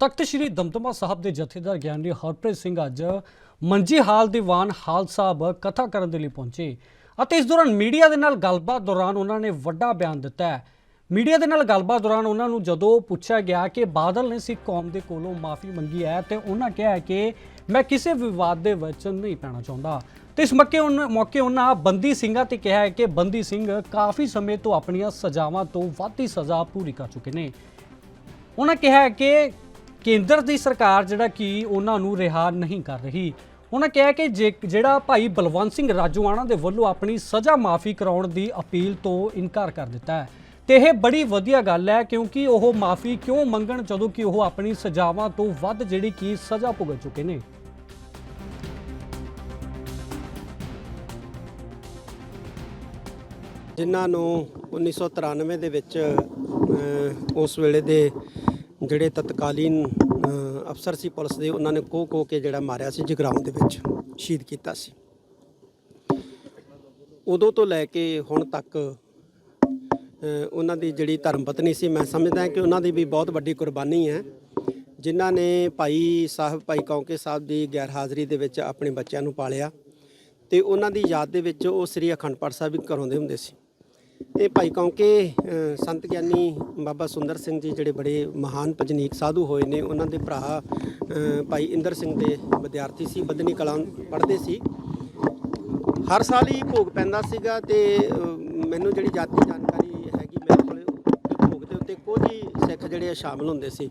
ਤਖਤ ਸ੍ਰੀ ਦਮਦਮਾ ਸਾਹਿਬ ਦੇ ਜਥੇਦਾਰ ਗਿਆਨੀ ਹਰਪ੍ਰੀਤ ਸਿੰਘ ਅੱਜ ਮੰਜੀ ਹਾਲ ਦੀਵਾਨ ਹਾਲ ਸਾਹਿਬ ਕਥਾ ਕਰਨ ਦੇ ਲਈ ਪਹੁੰਚੇ ਅਤੇ ਇਸ ਦੌਰਾਨ ਮੀਡੀਆ ਦੇ ਨਾਲ ਗੱਲਬਾਤ ਦੌਰਾਨ ਉਹਨਾਂ ਨੇ ਵੱਡਾ ਬਿਆਨ ਦਿੱਤਾ ਹੈ। ਮੀਡੀਆ ਦੇ ਨਾਲ ਗੱਲਬਾਤ ਦੌਰਾਨ ਉਹਨਾਂ ਨੂੰ ਜਦੋਂ ਪੁੱਛਿਆ ਗਿਆ ਕਿ ਬਾਦਲ ਨੇ ਸਿੱਖ ਕੌਮ ਦੇ ਕੋਲੋਂ ਮਾਫੀ ਮੰਗੀ ਹੈ ਤੇ ਉਹਨਾਂ ਕਿਹਾ ਕਿ ਮੈਂ ਕਿਸੇ ਵਿਵਾਦ ਦੇ ਵਿੱਚ ਨਹੀਂ ਪੈਣਾ ਚਾਹੁੰਦਾ। ਤੇ ਇਸ ਮੌਕੇ ਉਹਨਾਂ ਮੌਕੇ ਉਹਨਾਂ ਬੰਦੀ ਸਿੰਘਾਂ ਤੇ ਕਿਹਾ ਹੈ ਕਿ ਬੰਦੀ ਸਿੰਘ ਕਾਫੀ ਸਮੇਂ ਤੋਂ ਆਪਣੀਆਂ ਸਜ਼ਾਵਾਂ ਤੋਂ ਵੱਧ ਦੀ ਸਜ਼ਾ ਪੂਰੀ ਕਰ ਚੁੱਕੇ ਨੇ। ਉਹਨਾਂ ਕਿਹਾ ਕਿ ਕੇਂਦਰ ਦੀ ਸਰਕਾਰ ਜਿਹੜਾ ਕਿ ਉਹਨਾਂ ਨੂੰ ਰਿਹਾ ਨਹੀਂ ਕਰ ਰਹੀ। ਉਹਨਾਂ ਕਿਹਾ ਕਿ ਜੇ- ਜਿਹੜਾ ਭਾਈ ਬਲਵੰਤ ਸਿੰਘ ਰਾਜੂਆਣਾ ਦੇ ਵੱਲੋਂ ਆਪਣੀ ਸਜ਼ਾ ਮਾਫੀ ਕਰਾਉਣ ਦੀ ਅਪੀਲ ਤੋਂ ਇਨਕਾਰ ਕਰ ਦਿੱਤਾ ਹੈ। ਤੇ ਇਹ ਬੜੀ ਵਧੀਆ ਗੱਲ ਹੈ ਕਿਉਂਕਿ ਉਹ ਮਾਫੀ ਕਿਉਂ ਮੰਗਣ ਜਦੋਂ ਕਿ ਉਹ ਆਪਣੀ ਸਜ਼ਾਵਾਂ ਤੋਂ ਵੱਧ ਜਿਹੜੀ ਕਿ ਸਜ਼ਾ ਭੁਗਤ ਚੁੱਕੇ ਨੇ। ਜਿਨ੍ਹਾਂ ਨੂੰ 1993 ਦੇ ਵਿੱਚ ਉਸ ਵੇਲੇ ਦੇ ਜਿਹੜੇ ਤਤਕਾਲੀਨ ਅਫਸਰ ਸੀ ਪੁਲਿਸ ਦੇ, ਉਹਨਾਂ ਨੇ ਕੋਹ ਕੋ ਕੇ ਜਿਹੜਾ ਮਾਰਿਆ ਸੀ ਜਗਰਾਉਂ ਦੇ ਵਿੱਚ, ਸ਼ਹੀਦ ਕੀਤਾ ਸੀ। ਉਦੋਂ ਤੋਂ ਲੈ ਕੇ ਹੁਣ ਤੱਕ ਉਹਨਾਂ ਦੀ ਜਿਹੜੀ ਧਰਮ ਪਤਨੀ ਸੀ, ਮੈਂ ਸਮਝਦਾ ਕਿ ਉਹਨਾਂ ਦੀ ਵੀ ਬਹੁਤ ਵੱਡੀ ਕੁਰਬਾਨੀ ਹੈ। ਜਿਨ੍ਹਾਂ ਨੇ ਭਾਈ ਸਾਹਿਬ, ਭਾਈ ਕੌਂਕੇ ਸਾਹਿਬ ਦੀ ਗੈਰ ਹਾਜ਼ਰੀ ਦੇ ਵਿੱਚ ਆਪਣੇ ਬੱਚਿਆਂ ਨੂੰ ਪਾਲਿਆ ਤੇ ਉਹਨਾਂ ਦੀ ਯਾਦ ਦੇ ਵਿੱਚ ਉਹ ਸ੍ਰੀ ਅਖੰਡ ਪਾਠ ਸਾਹਿਬ ਵੀ ਕਰਾਉਂਦੇ ਹੁੰਦੇ ਸੀ। ਇਹ ਭਾਈ ਕੌਂਕੇ ਸੰਤ ਗਿਆਨੀ ਬਾਬਾ ਸੁੰਦਰ ਸਿੰਘ ਜੀ ਜਿਹੜੇ ਬੜੇ ਮਹਾਨ ਭਜਨੀਕ ਸਾਧੂ ਹੋਏ ਨੇ, ਉਹਨਾਂ ਦੇ ਭਰਾ ਭਾਈ ਇੰਦਰ ਸਿੰਘ ਦੇ ਵਿਦਿਆਰਥੀ ਸੀ ਬਦਨੀ ਕਲਾਂ ਪੜ੍ਹਦੇ ਸੀ। ਹਰ ਸਾਲ ਹੀ ਭੋਗ ਪੈਂਦਾ ਸੀਗਾ ਤੇ ਮੈਨੂੰ ਜਿਹੜੀ ਜਾਤੀ ਜਾਣਕਾਰੀ ਹੈਗੀ ਮੇਰੇ ਕੋਲ, ਭੋਗ ਦੇ ਉੱਤੇ ਕੁਝ ਹੀ ਸਿੱਖ ਜਿਹੜੇ ਆ ਸ਼ਾਮਲ ਹੁੰਦੇ ਸੀ।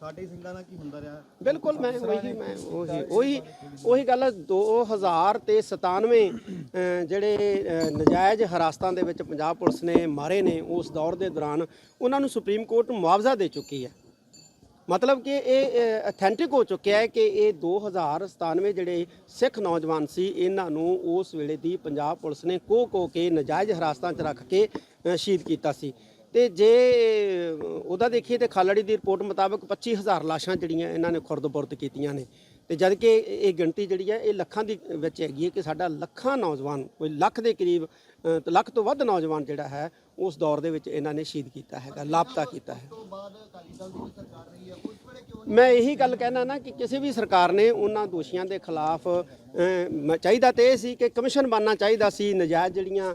ਸਾਡੇ ਸਿੰਘਾਂ ਨਾਲ ਕੀ ਹੁੰਦਾ ਰਿਹਾ? ਬਿਲਕੁਲ ਮੈਂ ਉਹੀ ਮੈਂ ਉਹੀ ਉਹੀ ਉਹੀ ਗੱਲ ਹੈ, 2000 ਤੇ 97 ਅ, ਜਿਹੜੇ ਅ, ਨਜਾਇਜ਼ ਹਰਾਸਤਾਂ ਦੇ ਵਿੱਚ ਪੰਜਾਬ ਪੁਲਿਸ ਨੇ ਮਾਰੇ ਨੇ ਉਸ ਦੌਰ ਦੇ ਦੌਰਾਨ ਉਹਨਾਂ ਨੂੰ ਸੁਪਰੀਮ ਕੋਰਟ ਮੁਆਵਜ਼ਾ ਦੇ ਚੁੱਕੀ ਹੈ। ਮਤਲਬ ਕਿ ਇਹ ਅਥੈਂਟਿਕ ਹੋ ਚੁੱਕਿਆ ਹੈ ਕਿ ਇਹ 2097 ਜਿਹੜੇ ਸਿੱਖ ਨੌਜਵਾਨ ਸੀ ਇਹਨਾਂ ਨੂੰ ਉਸ ਵੇਲੇ ਦੀ ਪੰਜਾਬ ਪੁਲਿਸ ਨੇ ਕੋ ਕੋ ਕੇ ਨਜਾਇਜ਼ ਹਰਾਸਤਾਂ 'ਚ ਰੱਖ ਕੇ ਸ਼ਹੀਦ ਕੀਤਾ ਸੀ। ਤੇ ਜੇ ਉਹਦਾ ਦੇਖੀਏ ਤੇ ਖਾਲੜੀ ਦੀ ਰਿਪੋਰਟ ਮੁਤਾਬਕ 25000 ਲਾਸ਼ਾਂ ਜਿਹੜੀਆਂ ਇਹਨਾਂ ਨੇ ਖੁਰਦਬੁਰਦ ਕੀਤੀਆਂ ਨੇ। ਤੇ ਜਦ ਕਿ ਇਹ ਗਿਣਤੀ ਜਿਹੜੀ ਹੈ, ਇਹ ਲੱਖਾਂ ਦੀ ਵਿੱਚ ਹੈਗੀ ਹੈ ਕਿ ਸਾਡਾ ਲੱਖਾਂ ਨੌਜਵਾਨ, ਕੋਈ ਲੱਖ ਦੇ ਕਰੀਬ ਲੱਖ ਤੋਂ ਵੱਧ ਨੌਜਵਾਨ ਜਿਹੜਾ ਹੈ, ਉਸ ਦੌਰ ਦੇ ਵਿੱਚ ਇਹਨਾਂ ਨੇ ਸ਼ਹੀਦ ਕੀਤਾ ਹੈਗਾ, ਲਾਪਤਾ ਕੀਤਾ ਹੈ। ਮੈਂ ਇਹੀ ਗੱਲ ਕਹਿਣਾ ਨਾ ਕਿ ਕਿਸੇ ਵੀ ਸਰਕਾਰ ਨੇ ਉਹਨਾਂ ਦੋਸ਼ੀਆਂ ਦੇ ਖਿਲਾਫ ਚਾਹੀਦਾ ਤੇ ਇਹ ਸੀ ਕਿ ਕਮਿਸ਼ਨ ਬਣਨਾ ਚਾਹੀਦਾ ਸੀ, ਨਜਾਇਜ਼ ਜਿਹੜੀਆਂ